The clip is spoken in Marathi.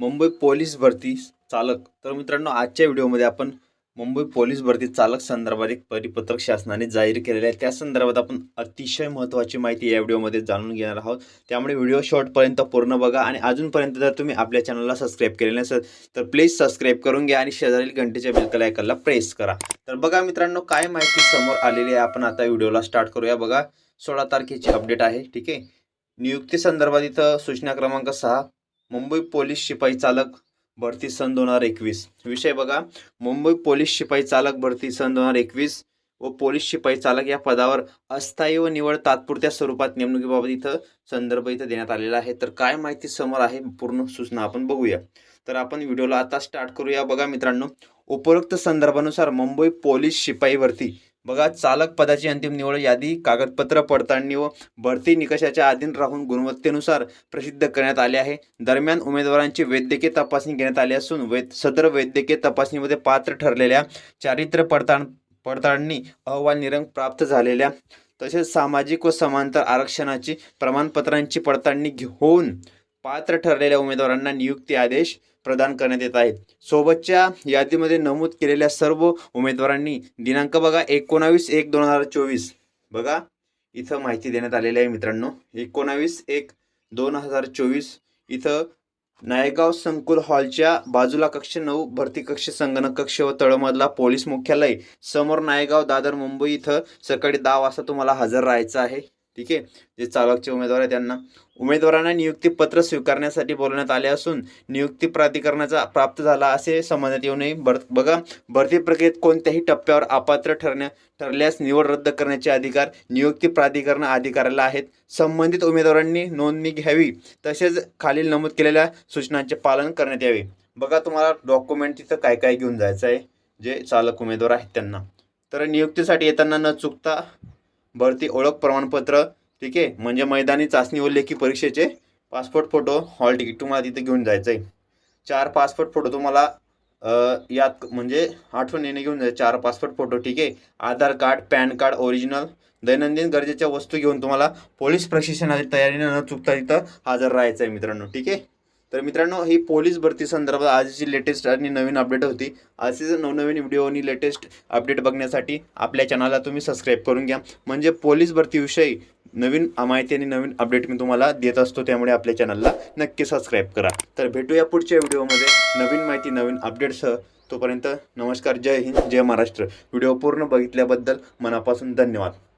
मुंबई पोलीस भरती चालक. तर मित्रांनो आजच्या व्हिडिओमध्ये आपण मुंबई पोलीस भरती चालक संदर्भात एक परिपत्रक शासनाने जाहीर केलेले आहे. त्या संदर्भात आपण अतिशय महत्त्वाची माहिती या व्हिडिओमध्ये जाणून घेणार आहोत. त्यामुळे व्हिडिओ शॉर्टपर्यंत पूर्ण बघा आणि अजूनपर्यंत जर तुम्ही आपल्या चॅनलला सबस्क्राईब केले नसेल तर प्लीज सबस्क्राईब करून घ्या आणि शेजारील घंटेच्या बिलकल आयकनला प्रेस करा. तर बघा मित्रांनो काय माहिती समोर आलेली आहे आपण आता व्हिडिओला स्टार्ट करूया. बघा सोळा तारखेची अपडेट आहे ठीक आहे? नियुक्ती संदर्भात इथं सूचना क्रमांक सहा मुंबई पोलीस शिपाई चालक भरती सन दोन हजार एकवीस. विषय बघा. मुंबई पोलीस शिपाई चालक भरती सन दोन हजार एकवीस व पोलीस शिपाई चालक या पदावर अस्थायी व निवड तात्पुरत्या स्वरूपात नेमणुकीबाबत इथं संदर्भ इथं देण्यात आलेला आहे. तर काय माहिती समोर आहे पूर्ण सूचना आपण बघूया. तर आपण व्हिडिओला आता स्टार्ट करूया. बघा मित्रांनो उपरोक्त संदर्भानुसार मुंबई पोलीस शिपाई भरती बघा चालक पदाची अंतिम निवड यादी कागदपत्र पडताळणी व भरती निकषाच्या अधीन राहून गुणवत्तेनुसार प्रसिद्ध करण्यात आले आहे. दरम्यान उमेदवारांची वैद्यकीय तपासणी घेण्यात आली असून वैद सदर वैद्यकीय तपासणीमध्ये पात्र ठरलेल्या चारित्र्य पडताळ पडताळणी अहवाल निरंग प्राप्त झालेल्या तसेच सामाजिक व समांतर आरक्षणाची प्रमाणपत्रांची पडताळणी घेऊन पात्र ठरलेल्या उमेदवारांना नियुक्ती आदेश प्रदान करण्यात येत आहेत. सोबतच्या यादीमध्ये नमूद केलेल्या सर्व उमेदवारांनी दिनांक बघा एकोणावीस एक दोन हजार चोवीस. बघा इथं माहिती देण्यात आलेली आहे मित्रांनो. एकोणावीस एक दोन हजार चोवीस. इथं नायगाव संकुल हॉलच्या बाजूला कक्ष नऊ भरती कक्ष संगणक कक्ष व तळमधला पोलीस मुख्यालय. समोर नायगाव दादर मुंबई इथं सकाळी दहा वाजता तुम्हाला हजर राहायचं आहे. ठीक आहे? जे चालकचे उमेदवार आहे त्यांना. उमेदवारांना नियुक्ती पत्र स्वीकारण्यासाठी बोलवण्यात आले असून नियुक्ती प्राधिकरणाचा प्राप्त झाला असे समजण्यात येऊ नये. बर बघा. भरती प्रक्रियेत कोणत्याही टप्प्यावर अपात्र ठरण्या ठरल्यास निवड रद्द करण्याचे अधिकार नियुक्ती प्राधिकरण अधिकाऱ्याला आहेत. संबंधित उमेदवारांनी नोंदणी घ्यावी. तसेच खालील नमूद केलेल्या सूचनांचे पालन करण्यात यावे. बघा तुम्हाला डॉक्युमेंट तिथं काय काय घेऊन जायचं आहे? जे चालक उमेदवार आहेत त्यांना. तर नियुक्तीसाठी येताना न चुकता भरती ओळख प्रमाणपत्र ठीक आहे? म्हणजे मैदानी चाचणी व लेखी परीक्षेचे पासपोर्ट फोटो हॉल तिकीट तुम्हाला तिथे घेऊन जायचं आहे चार पासपोर्ट फोटो तुम्हाला यात म्हणजे आठवणीने घेऊन जायचं चार पासपोर्ट फोटो ठीक आहे? Aadhaar card PAN card original दैनंदिन गरजेच्या वस्तू घेऊन तुम्हाला पोलीस प्रशिक्षणाची तयारीने न चुकता तिथं हजर राहायचं आहे मित्रांनो ठीक आहे? तर मित्रांनो ही पोलीस भरती संदर्भात आजची लेटेस्ट आणि नवीन अपडेट होती. असेच नवनवीन व्हिडिओ आणि लेटेस्ट अपडेट बघण्यासाठी आपल्या चॅनलला तुम्ही सबस्क्राईब करून घ्या. म्हणजे पोलीस भरतीविषयी नवीन माहिती आणि नवीन अपडेट मी तुम्हाला देत असतो त्यामुळे आपल्या चॅनलला नक्की सबस्क्राईब करा. तर भेटूया पुढच्या व्हिडिओमध्ये नवीन माहिती नवीन अपडेटसह तोपर्यंत नमस्कार जय हिंद जय महाराष्ट्र. व्हिडिओ पूर्ण बघितल्याबद्दल मनापासून धन्यवाद.